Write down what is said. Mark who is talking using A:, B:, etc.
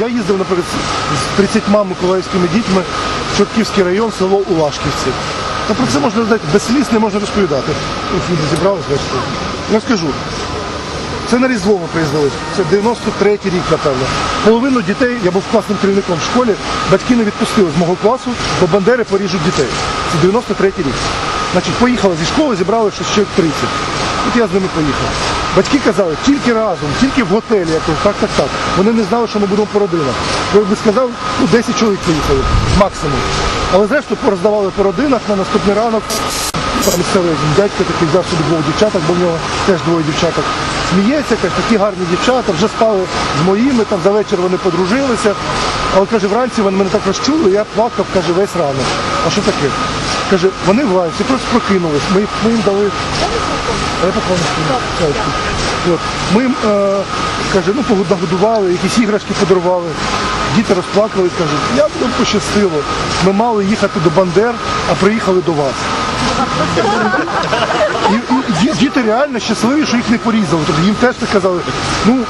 A: я їздив, наприклад, з 30 миколаївськими дітьми в Чортківський район, село Улашківці. Та про це можна знаєте, без сліз не можна розповідати. Зібрались, бачите. Я скажу, це на Різдво ми приїздили. Це 93-й рік, напевно. Половину дітей, я був класним керівником в школі, батьки не відпустили з мого класу, бо бандери поріжуть дітей. Це 93-й рік. Значить, поїхали зі школи, зібрали щось чоловік 30. От я з ними поїхав. Батьки казали, тільки разом, тільки в готелі. Я так, так, так. Вони не знали, що ми будемо по родинах. Я би сказав, ну 10 чоловік поїхали, максимум. Але зрештою пороздавали по родинах на наступний ранок. Місцевий дядько такий взяв собі двох дівчаток, бо в нього теж двоє дівчаток. Сміється, каже, такі гарні дівчата, вже спали з моїми, там за вечір вони подружилися. Але каже, вранці вони мене так розчули, я плакав, каже, весь ранок. А що таке? Каже, вони вранці просто прокинулись. Ми, ми їм дали. А я чайку. От. Ми їм е, каже, ну нагодували, якісь іграшки подарували. Діти розплакали, кажуть, як нам пощастило. Ми мали їхати до Бандер, а приїхали до вас. І, і діти реально щасливі, що їх не порізали. Тобто їм теж так казали, ну